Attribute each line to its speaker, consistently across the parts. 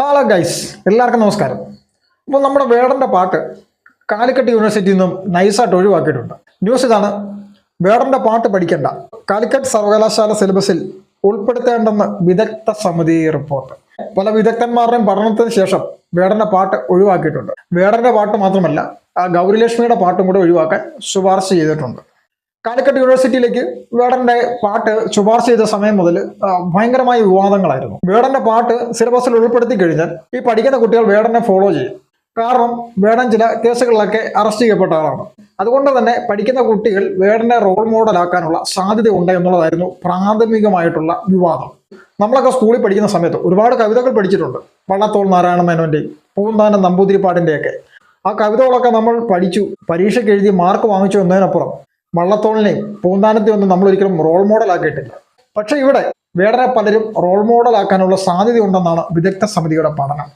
Speaker 1: Hello guys എല്ലാവർക്കും നമസ്കാരം. അപ്പോൾ നമ്മുടെ വേടന്റെ പാട്ട് കാലിക്കട്ട് യൂണിവേഴ്സിറ്റിയിൽ നിന്നും നൈസായിട്ട് ഒഴിവാക്കിയിട്ടുണ്ട്. ന്യൂസ് ഇതാണ്. വേടന്റെ പാട്ട് പഠിക്കേണ്ട. കാലിക്കറ്റ് സർവകലാശാല സിലബസിൽ ഉൾപ്പെടുത്തേണ്ടെന്ന് വിദഗ്ധ സമിതി റിപ്പോർട്ട്. പല വിദഗ്ധന്മാരുടെയും പഠനത്തിന് ശേഷം വേടന്റെ പാട്ട് ഒഴിവാക്കിയിട്ടുണ്ട്. വേടന്റെ പാട്ട് മാത്രമല്ല ആ ഗൗരിലക്ഷ്മിയുടെ പാട്ടും കൂടെ ഒഴിവാക്കാൻ ശുപാർശ ചെയ്തിട്ടുണ്ട്. കാലിക്കറ്റ് യൂണിവേഴ്സിറ്റിയിലേക്ക് വേടന്റെ പാട്ട് ശുപാർശ ചെയ്ത സമയം മുതൽ ഭയങ്കരമായ വിവാദങ്ങളായിരുന്നു. വേടന്റെ പാട്ട് സിലബസിൽ ഉൾപ്പെടുത്തി കഴിഞ്ഞാൽ ഈ പഠിക്കുന്ന കുട്ടികൾ വേടനെ ഫോളോ ചെയ്യും. കാരണം വേടൻ ചില കേസുകളിലൊക്കെ അറസ്റ്റ് ചെയ്യപ്പെട്ട ആളാണ്. അതുകൊണ്ട് തന്നെ പഠിക്കുന്ന കുട്ടികൾ വേടനെ റോൾ മോഡലാക്കാനുള്ള സാധ്യത ഉണ്ട് എന്നുള്ളതായിരുന്നു പ്രാഥമികമായിട്ടുള്ള വിവാദം. നമ്മളൊക്കെ സ്കൂളിൽ പഠിക്കുന്ന സമയത്ത് ഒരുപാട് കവിതകൾ പഠിച്ചിട്ടുണ്ട്. വള്ളത്തോൾ നാരായണ മേനോന്റെയും പൂന്താനം നമ്പൂതിരിപ്പാടിന്റെയൊക്കെ. ആ കവിതകളൊക്കെ നമ്മൾ പഠിച്ചു പരീക്ഷയ്ക്ക് എഴുതി മാർക്ക് വാങ്ങിച്ചു എന്നതിനപ്പുറം വള്ളത്തോളിനെയും പൂന്താനത്തെയും ഒന്നും നമ്മൾ ഒരിക്കലും റോൾ മോഡൽ ആക്കിയിട്ടില്ല. പക്ഷെ ഇവിടെ വേറെ പലരും റോൾ മോഡൽ ആക്കാനുള്ള സാധ്യത ഉണ്ടെന്നാണ് വിദഗ്ധ സമിതിയുടെ പഠനം.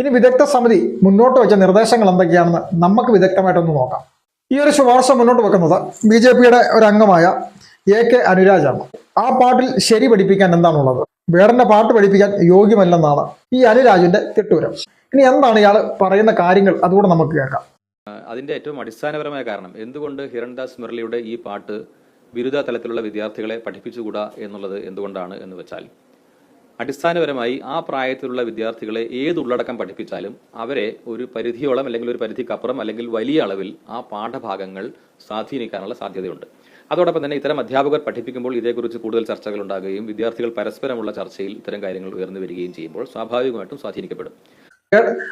Speaker 1: ഇനി വിദഗ്ധ സമിതി മുന്നോട്ട് വെച്ച നിർദ്ദേശങ്ങൾ എന്തൊക്കെയാണെന്ന് നമുക്ക് വിദഗ്ധമായിട്ടൊന്ന് നോക്കാം. ഈ ഒരു ശുപാർശ മുന്നോട്ട് വെക്കുന്നത് ബി ജെ പിയുടെ ഒരു അംഗമായ എ കെ അനുരാജാണ്. ആ പാട്ടിൽ ശരി പഠിപ്പിക്കാൻ എന്താണുള്ളത്? വേടന്റെ പാട്ട് പഠിപ്പിക്കാൻ യോഗ്യമല്ലെന്നാണ് ഈ അനുരാജിന്റെ തിട്ടൂരം. ഇനി എന്താണ് ഇയാൾ പറയുന്ന കാര്യങ്ങൾ അതുകൂടെ നമുക്ക് കേൾക്കാം.
Speaker 2: അതിന്റെ ഏറ്റവും അടിസ്ഥാനപരമായ കാരണം എന്തുകൊണ്ട് ഹിരൺദാസ് മുരളിയുടെ ഈ പാട്ട് ബിരുദ തലത്തിലുള്ള വിദ്യാർത്ഥികളെ പഠിപ്പിച്ചുകൂടാ എന്നുള്ളത് എന്തുകൊണ്ടാണ് എന്ന് വെച്ചാൽ അടിസ്ഥാനപരമായി ആ പ്രായത്തിലുള്ള വിദ്യാർത്ഥികളെ ഏത് ഉള്ളടക്കം പഠിപ്പിച്ചാലും അവരെ ഒരു പരിധിയോളം അല്ലെങ്കിൽ ഒരു പരിധിക്കപ്പുറം അല്ലെങ്കിൽ വലിയ അളവിൽ ആ പാഠഭാഗങ്ങൾ സ്വാധീനിക്കാനുള്ള സാധ്യതയുണ്ട്. അതോടൊപ്പം തന്നെ ഇത്തരം അധ്യാപകർ പഠിപ്പിക്കുമ്പോൾ ഇതേക്കുറിച്ച് കൂടുതൽ ചർച്ചകൾ ഉണ്ടാകുകയും വിദ്യാർത്ഥികൾ പരസ്പരമുള്ള ചർച്ചയിൽ ഇത്തരം കാര്യങ്ങൾ ഉയർന്നു വരികയും ചെയ്യുമ്പോൾ സ്വാഭാവികമായിട്ടും സ്വാധീനിക്കപ്പെടും.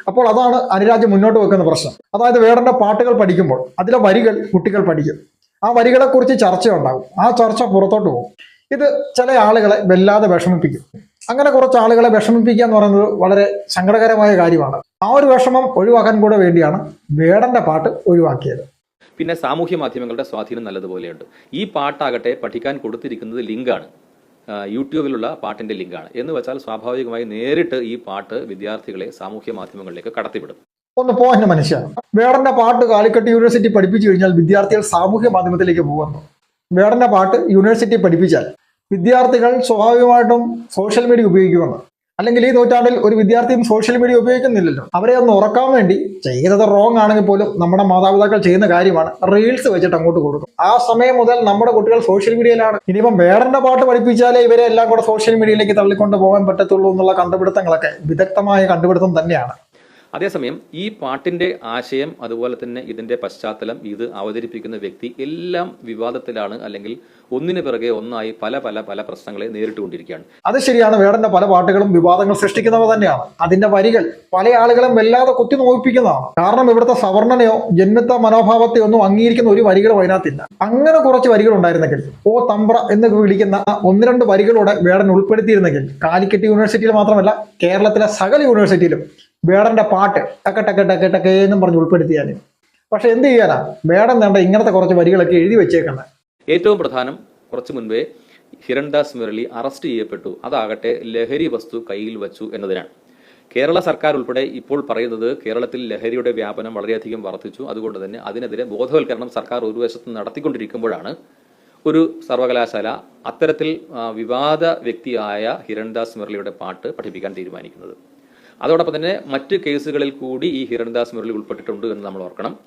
Speaker 1: അപ്പോൾ അതാണ് അനുരാജ് മുന്നോട്ട് വെക്കുന്ന പ്രശ്നം. അതായത് വേടന്റെ പാട്ടുകൾ പഠിക്കുമ്പോൾ അതിലെ വരികൾ കുട്ടികൾ പഠിക്കും. ആ വരികളെ കുറിച്ച് ചർച്ച ഉണ്ടാകും ആ ചർച്ച പുറത്തോട്ട് പോകും. ഇത് ചില ആളുകളെ വല്ലാതെ വിഷമിപ്പിക്കും. അങ്ങനെ കുറച്ച് ആളുകളെ വിഷമിപ്പിക്കുക എന്ന് പറയുന്നത് വളരെ സങ്കടകരമായ കാര്യമാണ്. ആ ഒരു വിഷമം ഒഴിവാക്കാൻ കൂടെ വേണ്ടിയാണ് വേടന്റെ പാട്ട് ഒഴിവാക്കിയത്.
Speaker 2: പിന്നെ സാമൂഹ്യ മാധ്യമങ്ങളുടെ സ്വാധീനം നല്ലതുപോലെയുണ്ട്. ഈ പാട്ടാകട്ടെ പഠിക്കാൻ കൊടുത്തിരിക്കുന്നത് ലിങ്കാണ്. യൂട്യൂബിലുള്ള പാട്ടിന്റെ ലിങ്കാണ്. എന്ന് വെച്ചാൽ സ്വാഭാവികമായി നേരിട്ട് ഈ പാട്ട് വിദ്യാർത്ഥികളെ സാമൂഹ്യ മാധ്യമങ്ങളിലേക്ക് കടത്തിവിടും.
Speaker 1: ഒന്ന് പോകാൻ മനുഷ്യ വേടന്റെ പാട്ട് കാലിക്കട്ട് യൂണിവേഴ്സിറ്റി പഠിപ്പിച്ചു കഴിഞ്ഞാൽ വിദ്യാർത്ഥികൾ സാമൂഹ്യ മാധ്യമത്തിലേക്ക് പോകുന്നു വേടന്റെ പാട്ട് യൂണിവേഴ്സിറ്റി പഠിപ്പിച്ചാൽ വിദ്യാർത്ഥികൾ സ്വാഭാവികമായിട്ടും സോഷ്യൽ മീഡിയ ഉപയോഗിക്കുമെന്ന് അല്ലെങ്കിൽ ഈ നൂറ്റാണ്ടിൽ ഒരു വിദ്യാർത്ഥിയും സോഷ്യൽ മീഡിയ ഉപയോഗിക്കുന്നില്ലല്ലോ. അവരെ ഒന്ന് ഉറക്കാൻ വേണ്ടി ചെയ്തത് റോങ് ആണെങ്കിൽ പോലും നമ്മുടെ മാതാപിതാക്കൾ ചെയ്യുന്ന കാര്യമാണ് റീൽസ് വെച്ചിട്ട് അങ്ങോട്ട് കൊടുക്കും. ആ സമയം മുതൽ നമ്മുടെ കുട്ടികൾ സോഷ്യൽ മീഡിയയിലാണ് ഇനിയിപ്പം വേടന്റെ പാട്ട് പഠിപ്പിച്ചാലേ ഇവരെ എല്ലാം കൂടെ സോഷ്യൽ മീഡിയയിലേക്ക് തള്ളിക്കൊണ്ട് പോകാൻ പറ്റത്തുള്ളൂ എന്നുള്ള കണ്ടുപിടുത്തങ്ങളൊക്കെ വിദഗ്ധമായ കണ്ടുപിടുത്തം തന്നെയാണ്.
Speaker 2: അതേസമയം ഈ പാട്ടിന്റെ ആശയം അതുപോലെ തന്നെ ഇതിന്റെ പശ്ചാത്തലം ഇത് അവതരിപ്പിക്കുന്ന വ്യക്തി എല്ലാം വിവാദത്തിലാണ് അല്ലെങ്കിൽ ഒന്നിനു പിറകെ ഒന്നായി പല പല പല പ്രശ്നങ്ങളെ നേരിട്ടുകൊണ്ടിരിക്കുകയാണ്.
Speaker 1: അത് ശരിയാണ്. വേടന്റെ പല പാട്ടുകളും വിവാദങ്ങൾ സൃഷ്ടിക്കുന്നവ തന്നെയാണ്. അതിന്റെ വരികൾ പല ആളുകളും വല്ലാതെ കുത്തി നോവിപ്പിക്കുന്നതാണ്. കാരണം ഇവിടുത്തെ സവർണനയോ ജന്മത്ത മനോഭാവത്തെ ഒന്നും അംഗീകരിക്കുന്ന ഒരു വരികളും അതിനകത്തില്ല. അങ്ങനെ കുറച്ച് വരികൾ ഉണ്ടായിരുന്നെങ്കിൽ ഓ തമ്പ്ര എന്നൊക്കെ വിളിക്കുന്ന ഒന്ന് രണ്ട് വരികളോടെ വേടൻ ഉൾപ്പെടുത്തിയിരുന്നെങ്കിൽ കാലിക്കറ്റ് യൂണിവേഴ്സിറ്റിയിൽ മാത്രമല്ല കേരളത്തിലെ സകല യൂണിവേഴ്സിറ്റിയിലും വേടന്റെ പാട്ട് ടക്ക ടക്ക ടക്ക ടക്കേ എന്നും പറഞ്ഞ് ഉൾപ്പെടുത്തിയാൽ പക്ഷെ എന്ത് ചെയ്യാനാ? വേടം വേണ്ട ഇങ്ങനത്തെ കുറച്ച് വരികളൊക്കെ എഴുതി വെച്ചേക്കുന്നത്
Speaker 2: ഏറ്റവും പ്രധാനം കുറച്ചു മുൻപേ ഹിരൺദാസ് മുരളി അറസ്റ്റ് ചെയ്യപ്പെട്ടു. അതാകട്ടെ ലഹരി വസ്തു കയ്യിൽ വച്ചു എന്നതിനാണ്. കേരള സർക്കാർ ഉൾപ്പെടെ ഇപ്പോൾ പറയുന്നത് കേരളത്തിൽ ലഹരിയുടെ വ്യാപനം വളരെയധികം വർദ്ധിച്ചു. അതുകൊണ്ട് തന്നെ അതിനെതിരെ ബോധവൽക്കരണം സർക്കാർ ഒരു വശത്ത് നടത്തിക്കൊണ്ടിരിക്കുമ്പോഴാണ് ഒരു സർവകലാശാല അത്തരത്തിൽ വിവാദ വ്യക്തിയായ ഹിരൺദാസ് മുരളിയുടെ പാട്ട് പഠിപ്പിക്കാൻ തീരുമാനിക്കുന്നത്. അതോടൊപ്പം തന്നെ മറ്റ് കേസുകളിൽ കൂടി ഈ ഹിരൺദാസ് മുരളി ഉൾപ്പെട്ടിട്ടുണ്ട് എന്ന് നമ്മൾ ഓർക്കണം.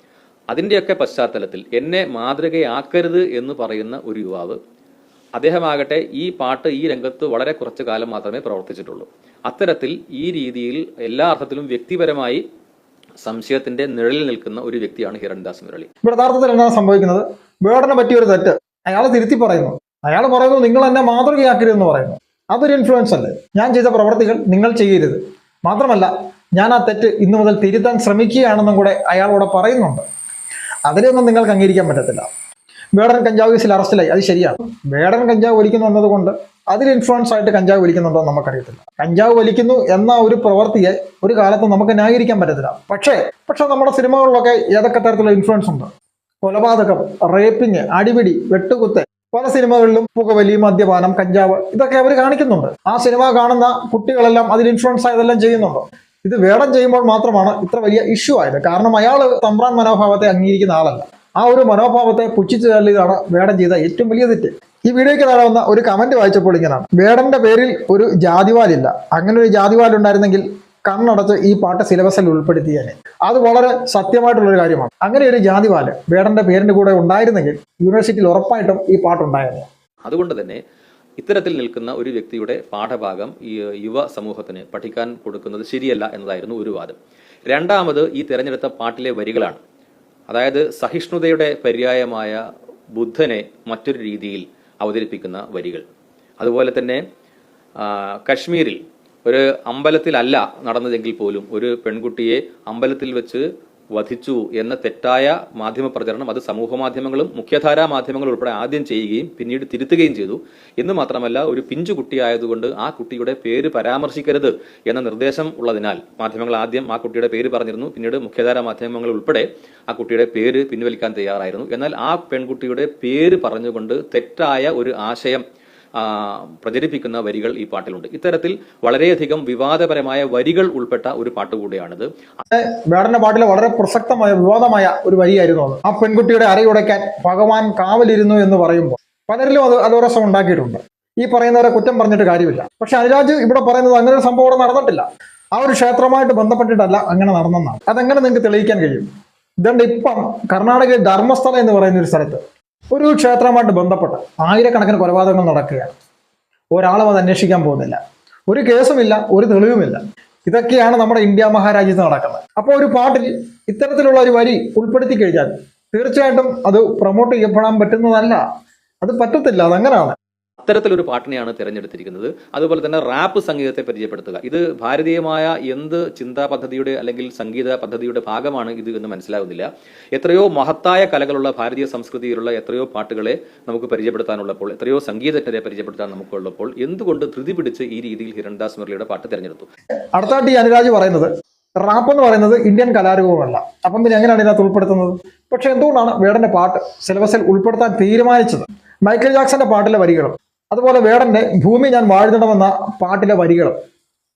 Speaker 2: അതിന്റെയൊക്കെ പശ്ചാത്തലത്തിൽ എന്നെ മാതൃകയാക്കരുത് എന്ന് പറയുന്ന ഒരു യുവാവ് അദ്ദേഹമാകട്ടെ ഈ പാട്ട് ഈ രംഗത്ത് വളരെ കുറച്ചു കാലം മാത്രമേ പ്രവർത്തിച്ചിട്ടുള്ളൂ. അത്തരത്തിൽ ഈ രീതിയിൽ എല്ലാ അർത്ഥത്തിലും വ്യക്തിപരമായി സംശയത്തിന്റെ നിഴലിൽ നിൽക്കുന്ന ഒരു വ്യക്തിയാണ് ഹിരൺദാസ് മുരളി.
Speaker 1: യഥാർത്ഥത്തിൽ എന്താണ് സംഭവിക്കുന്നത്? വേടനെ പറ്റിയ ഒരു തെറ്റ്. അയാൾ തിരുത്തി പറയുന്നു. അയാൾ പറയുന്നു നിങ്ങൾ എന്നെ മാതൃകയാക്കരുതെന്ന് പറയുന്നു. അതൊരു ഇൻഫ്ലുവൻസ് അല്ലേ? ഞാൻ ചെയ്ത പ്രവർത്തികൾ നിങ്ങൾ ചെയ്യരുത്. മാത്രമല്ല ഞാൻ ആ തെറ്റ് ഇന്നു മുതൽ തിരുത്താൻ ശ്രമിക്കുകയാണെന്നും കൂടെ അയാളോട് പറയുന്നുണ്ട്. അതിലൊന്നും നിങ്ങൾക്ക് അംഗീകരിക്കാൻ പറ്റത്തില്ല. വേടൻ കഞ്ചാവ് കേസിൽ അറസ്റ്റിലായി. അത് ശരിയാണ്. വേടൻ കഞ്ചാവ് വലിക്കുന്നു എന്നതുകൊണ്ട് അതിൽ ഇൻഫ്ലുവൻസ് ആയിട്ട് കഞ്ചാവ് വലിക്കുന്നുണ്ടോ നമുക്കറിയത്തില്ല. കഞ്ചാവ് വലിക്കുന്നു എന്ന ഒരു പ്രവൃത്തിയെ ഒരു കാലത്ത് നമുക്ക് ന്യായീകരിക്കാൻ പറ്റത്തില്ല. പക്ഷേ പക്ഷെ നമ്മുടെ സിനിമകളിലൊക്കെ ഏതൊക്കെ തരത്തിലുള്ള ഇൻഫ്ലുവൻസ് ഉണ്ട്? കൊലപാതകം റേപ്പിങ് അടിപിടി വെട്ടുകുത്ത് പല സിനിമകളിലും പുകവലി മദ്യപാനം കഞ്ചാവ് ഇതൊക്കെ അവർ കാണിക്കുന്നുണ്ട്. ആ സിനിമ കാണുന്ന കുട്ടികളെല്ലാം അതിൽ ഇൻഫ്ലുവൻസ് ആയതെല്ലാം ചെയ്യുന്നുണ്ട്. ഇത് വേടം ചെയ്യുമ്പോൾ മാത്രമാണ് ഇത്ര വലിയ ഇഷ്യൂ ആയത്. കാരണം അയാൾ തമ്പ്രാൻ മനോഭാവത്തെ അംഗീകരിക്കുന്ന ആളല്ല. ആ ഒരു മനോഭാവത്തെ പുച്ഛിച്ചു തള്ളിയതാണ് വേടം ചെയ്ത ഏറ്റവും വലിയ തെറ്റ്. ഈ വീഡിയോയ്ക്ക് താഴെ വന്ന ഒരു കമന്റ് വായിച്ചപ്പോൾ ഇങ്ങനെയാണ്. വേടന്റെ പേരിൽ ഒരു ജാതിവാലില്ല. അങ്ങനെ ഒരു ജാതിവാൽ ഉണ്ടായിരുന്നെങ്കിൽ കണ്ണടച്ച് ഈ പാട്ട് സിലബസിൽ ഉൾപ്പെടുത്തിയേനെ. അത് വളരെ സത്യമായിട്ടുള്ളൊരു കാര്യമാണ്. അങ്ങനെ ഒരു ജാതിവാൽ വേടന്റെ പേരിന്റെ കൂടെ ഉണ്ടായിരുന്നെങ്കിൽ യൂണിവേഴ്സിറ്റിയിൽ ഉറപ്പായിട്ടും ഈ പാട്ടുണ്ടായിരുന്നു.
Speaker 2: അതുകൊണ്ട് തന്നെ ഇത്തരത്തിൽ നിൽക്കുന്ന ഒരു വ്യക്തിയുടെ പാഠഭാഗം ഈ യുവ സമൂഹത്തിന് പഠിക്കാൻ കൊടുക്കുന്നത് ശരിയല്ല എന്നതായിരുന്നു ഒരു വാദം. രണ്ടാമത് ഈ തിരഞ്ഞെടുത്ത പാട്ടിലെ വരികളാണ്. അതായത് സഹിഷ്ണുതയുടെ പര്യായമായ ബുദ്ധനെ മറ്റൊരു രീതിയിൽ അവതരിപ്പിക്കുന്ന വരികൾ. അതുപോലെ തന്നെ കശ്മീരിൽ ഒരു അമ്പലത്തിലല്ല നടന്നതെങ്കിൽ പോലും ഒരു പെൺകുട്ടിയെ അമ്പലത്തിൽ വെച്ച് വധിച്ചു എന്ന തെറ്റായ മാധ്യമ പ്രചരണം അത് സമൂഹ മാധ്യമങ്ങളും മുഖ്യധാരാ മാധ്യമങ്ങളും ഉൾപ്പെടെ ആദ്യം ചെയ്യുകയും പിന്നീട് തിരുത്തുകയും ചെയ്തു. എന്ന് മാത്രമല്ല ഒരു പിഞ്ചു കുട്ടിയായതുകൊണ്ട് ആ കുട്ടിയുടെ പേര് പരാമർശിക്കരുത് എന്ന നിർദ്ദേശം ഉള്ളതിനാൽ മാധ്യമങ്ങൾ ആദ്യം ആ കുട്ടിയുടെ പേര് പറഞ്ഞിരുന്നു. പിന്നീട് മുഖ്യധാരാ മാധ്യമങ്ങൾ ഉൾപ്പെടെ ആ കുട്ടിയുടെ പേര് പിൻവലിക്കാൻ തയ്യാറായിരുന്നു. എന്നാൽ ആ പെൺകുട്ടിയുടെ പേര് പറഞ്ഞുകൊണ്ട് തെറ്റായ ഒരു ആശയം പ്രചരിപ്പിക്കുന്ന വരികൾ ഈ പാട്ടിലുണ്ട്. ഇത്തരത്തിൽ വളരെയധികം വിവാദപരമായ വരികൾ ഉൾപ്പെട്ട ഒരു പാട്ട് കൂടിയാണിത്
Speaker 1: വേടന്റെ പാട്ടിലെ വളരെ പ്രസക്തമായ വിവാദമായ ഒരു വരിയായിരുന്നു അത്. ആ പെൺകുട്ടിയുടെ അരയുടയ്ക്കാൻ ഭഗവാൻ കാവലിരുന്നു എന്ന് പറയുമ്പോൾ പലരിലും അത് അലോരസം ഉണ്ടാക്കിയിട്ടുണ്ട്. ഈ പറയുന്നവരെ കുറ്റം പറഞ്ഞിട്ട് കാര്യമില്ല. പക്ഷെ അനുരാജ് ഇവിടെ പറയുന്നത് അങ്ങനെ ഒരു സംഭവം ഇവിടെ നടന്നിട്ടില്ല. ആ ഒരു ക്ഷേത്രമായിട്ട് ബന്ധപ്പെട്ടിട്ടല്ല അങ്ങനെ നടന്നെന്നാണ്. അതെങ്ങനെ നിങ്ങൾക്ക് തെളിയിക്കാൻ കഴിയും? ഇതുകൊണ്ട് ഇപ്പം കർണാടകയിൽ ധർമ്മസ്ഥലം എന്ന് പറയുന്ന ഒരു സ്ഥലത്ത് ഒരു ക്ഷേത്രമായിട്ട് ബന്ധപ്പെട്ട് ആയിരക്കണക്കിന് കൊലപാതകങ്ങൾ നടക്കുകയാണ്. ഒരാളും അത് അന്വേഷിക്കാൻ പോകുന്നില്ല. ഒരു കേസുമില്ല ഒരു തെളിവുമില്ല. ഇതൊക്കെയാണ് നമ്മുടെ ഇന്ത്യ മഹാരാജ്യത്ത് നടക്കുന്നത്. അപ്പോൾ ഒരു പാട്ടിൽ ഇത്തരത്തിലുള്ള ഒരു വരി ഉൾപ്പെടുത്തി കഴിഞ്ഞാൽ തീർച്ചയായിട്ടും അത് പ്രൊമോട്ട് ചെയ്യപ്പെടാൻ പറ്റുന്നതല്ല. അത് പറ്റത്തില്ല അതങ്ങനെയാണ്
Speaker 2: അത്തരത്തിലൊരു പാട്ടിനെയാണ് തിരഞ്ഞെടുത്തിരിക്കുന്നത്. അതുപോലെ തന്നെ റാപ്പ് സംഗീതത്തെ പരിചയപ്പെടുത്തുക. ഇത് ഭാരതീയമായ എന്ത് ചിന്താ പദ്ധതിയുടെ അല്ലെങ്കിൽ സംഗീത പദ്ധതിയുടെ ഭാഗമാണ് ഇത് എന്ന് മനസ്സിലാകുന്നില്ല. എത്രയോ മഹത്തായ കലകളുള്ള ഭാരതീയ സംസ്കൃതിയിലുള്ള എത്രയോ പാട്ടുകളെ നമുക്ക് പരിചയപ്പെടുത്താനുള്ളപ്പോൾ എത്രയോ സംഗീതജ്ഞരെ പരിചയപ്പെടുത്താൻ നമുക്കുള്ളപ്പോൾ എന്തുകൊണ്ട് ധൃതി പിടിച്ച് ഈ രീതിയിൽ ഹിരൺദാസ് മുരളിയുടെ പാട്ട് തിരഞ്ഞെടുത്തു?
Speaker 1: അടുത്തായിട്ട് ഈ അനുരാജ് പറയുന്നത് റാപ്പ് എന്ന് പറയുന്നത് ഇന്ത്യൻ കലാരൂപമല്ല. അപ്പം പിന്നെ എങ്ങനെയാണ് ഇതിനകത്ത് ഉൾപ്പെടുത്തുന്നത്? പക്ഷെ എന്തുകൊണ്ടാണ് വേടന്റെ പാട്ട് സിലബസിൽ ഉൾപ്പെടുത്താൻ തീരുമാനിച്ചത്? മൈക്കിൾ ജാക്സന്റെ പാട്ടിലെ വരികളും അതുപോലെ വേടന്റെ ഭൂമി ഞാൻ വാഴുന്നിടമെന്ന പാട്ടിലെ വരികളും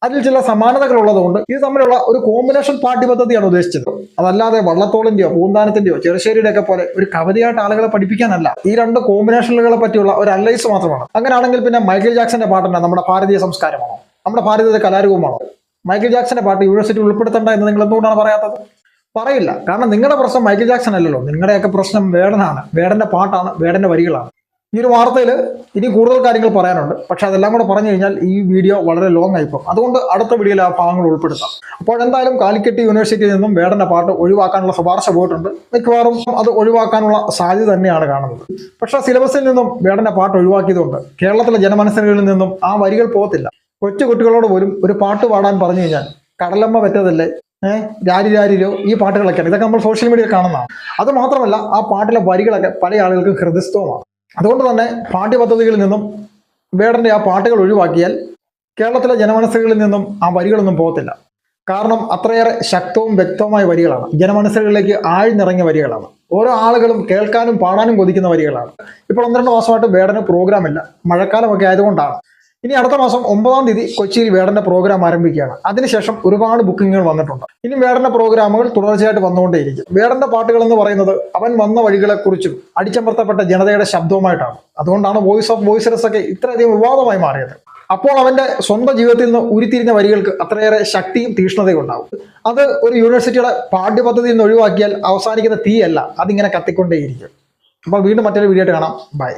Speaker 1: അതിൽ ചില സമാനതകൾ ഉള്ളതുകൊണ്ട് ഇത് തമ്മിലുള്ള ഒരു കോമ്പിനേഷൻ പാഠ്യ പദ്ധതിയാണ് ഉദ്ദേശിച്ചത്. അതല്ലാതെ വള്ളത്തോളിന്റെയോ പൂന്താനത്തിന്റെയോ ചെറുശ്ശേരിയുടെ ഒക്കെ പോലെ ഒരു കവിതയായിട്ട് ആളുകളെ പഠിപ്പിക്കാനല്ല. ഈ രണ്ട് കോമ്പിനേഷനുകളെ പറ്റിയുള്ള ഒരു അനലൈസ് മാത്രമാണ്. അങ്ങനെയാണെങ്കിൽ പിന്നെ മൈക്കിൾ ജാക്സന്റെ പാട്ടാണ് നമ്മുടെ ഭാരതീയ സംസ്കാരമാണോ? നമ്മുടെ ഭാരതീയ കലാരൂപമാണോ? മൈക്കിൾ ജാക്സന്റെ പാട്ട് യൂണിവേഴ്സിറ്റി ഉൾപ്പെടുത്തേണ്ട എന്ന് നിങ്ങൾ എന്തുകൊണ്ടാണ് പറയാത്തത്? പറയില്ല. കാരണം നിങ്ങളുടെ പ്രശ്നം മൈക്കിൾ ജാക്സൺ അല്ലല്ലോ നിങ്ങളുടെയൊക്കെ പ്രശ്നം വേടനാണ്. വേടന്റെ പാട്ടാണ് വേടന്റെ വരികളാണ്. ഈ ഒരു വാർത്തയിൽ ഇനി കൂടുതൽ കാര്യങ്ങൾ പറയാനുണ്ട്. പക്ഷെ അതെല്ലാം കൂടെ പറഞ്ഞു കഴിഞ്ഞാൽ ഈ വീഡിയോ വളരെ ലോങ് ആയിപ്പോൾ അതുകൊണ്ട് അടുത്ത വീഡിയോയിൽ ആ ഭാഗങ്ങൾ ഉൾപ്പെടുത്താം. അപ്പോൾ എന്തായാലും കാലിക്കറ്റ് യൂണിവേഴ്സിറ്റിയിൽ നിന്നും വേടന്റെ പാട്ട് ഒഴിവാക്കാനുള്ള ശുപാർശ പോയിട്ടുണ്ട്. മിക്കവാറും അത് ഒഴിവാക്കാനുള്ള സാധ്യത തന്നെയാണ് കാണുന്നത്. പക്ഷെ സിലബസിൽ നിന്നും വേടന്റെ പാട്ട് ഒഴിവാക്കിയതുകൊണ്ട് കേരളത്തിലെ ജനമനസ്സുകളിൽ നിന്നും ആ വരികൾ പോകത്തില്ല. കൊച്ചു കുട്ടികളോട് പോലും ഒരു പാട്ട് പാടാൻ പറഞ്ഞു കഴിഞ്ഞാൽ കടലമ്മ പറ്റതല്ലേ ഏഹ് രാരി രാരിരോ ഈ പാട്ടുകളൊക്കെയാണ്. ഇതൊക്കെ നമ്മൾ സോഷ്യൽ മീഡിയയിൽ കാണുന്നതാണ്. അത് മാത്രമല്ല ആ പാട്ടിലെ വരികളൊക്കെ പല ആളുകൾക്കും ഹൃദയസ്ഥവുമാണ്. അതുകൊണ്ട് തന്നെ പാഠ്യപദ്ധതികളിൽ നിന്നും വേടന്റെ ആ പാട്ടുകൾ ഒഴിവാക്കിയാൽ കേരളത്തിലെ ജനമനസ്സുകളിൽ നിന്നും ആ വരികളൊന്നും പോകത്തില്ല. കാരണം അത്രയേറെ ശക്തവും വ്യക്തവുമായ വരികളാണ്. ജനമനസ്സുകളിലേക്ക് ആഴ്ന്നിറങ്ങിയ വരികളാണ്. ഓരോ ആളുകളും കേൾക്കാനും പാടാനും കൊതിക്കുന്ന വരികളാണ്. ഇപ്പോൾ ഒന്ന് രണ്ട് മാസമായിട്ട് വേടന് പ്രോഗ്രാമില്ല മഴക്കാലമൊക്കെ ആയതുകൊണ്ടാണ്. ഇനി അടുത്ത മാസം ഒമ്പതാം തീയതി കൊച്ചിയിൽ വേടന്റെ പ്രോഗ്രാം ആരംഭിക്കുകയാണ്. അതിനുശേഷം ഒരുപാട് ബുക്കിങ്ങുകൾ വന്നിട്ടുണ്ട്. ഇനി വേടന്റെ പ്രോഗ്രാമുകൾ തുടർച്ചയായിട്ട് വന്നുകൊണ്ടേയിരിക്കും. വേടന്റെ പാട്ടുകൾ എന്ന് പറയുന്നത് അവൻ വന്ന വഴികളെക്കുറിച്ചും അടിച്ചമർത്തപ്പെട്ട ജനതയുടെ ശബ്ദവുമായിട്ടാണ്. അതുകൊണ്ടാണ് വോയിസ് ഓഫ് വോയിസറസ് ഒക്കെ ഇത്രയധികം വിവാദമായി മാറിയത്. അപ്പോൾ അവന്റെ സ്വന്തം ജീവിതത്തിൽ നിന്ന് ഉരുത്തിരിഞ്ഞ വരികൾക്ക് അത്രയേറെ ശക്തിയും തീഷ്ണതയും ഉണ്ടാവും. അത് ഒരു യൂണിവേഴ്സിറ്റിയുടെ പാഠ്യപദ്ധതിയിൽ നിന്ന് ഒഴിവാക്കിയാൽ അവസാനിക്കുന്ന തീയല്ല. അതിങ്ങനെ കത്തിക്കൊണ്ടേയിരിക്കും. അപ്പോൾ വീണ്ടും മറ്റൊരു വീഡിയോ ആയിട്ട് കാണാം. ബൈ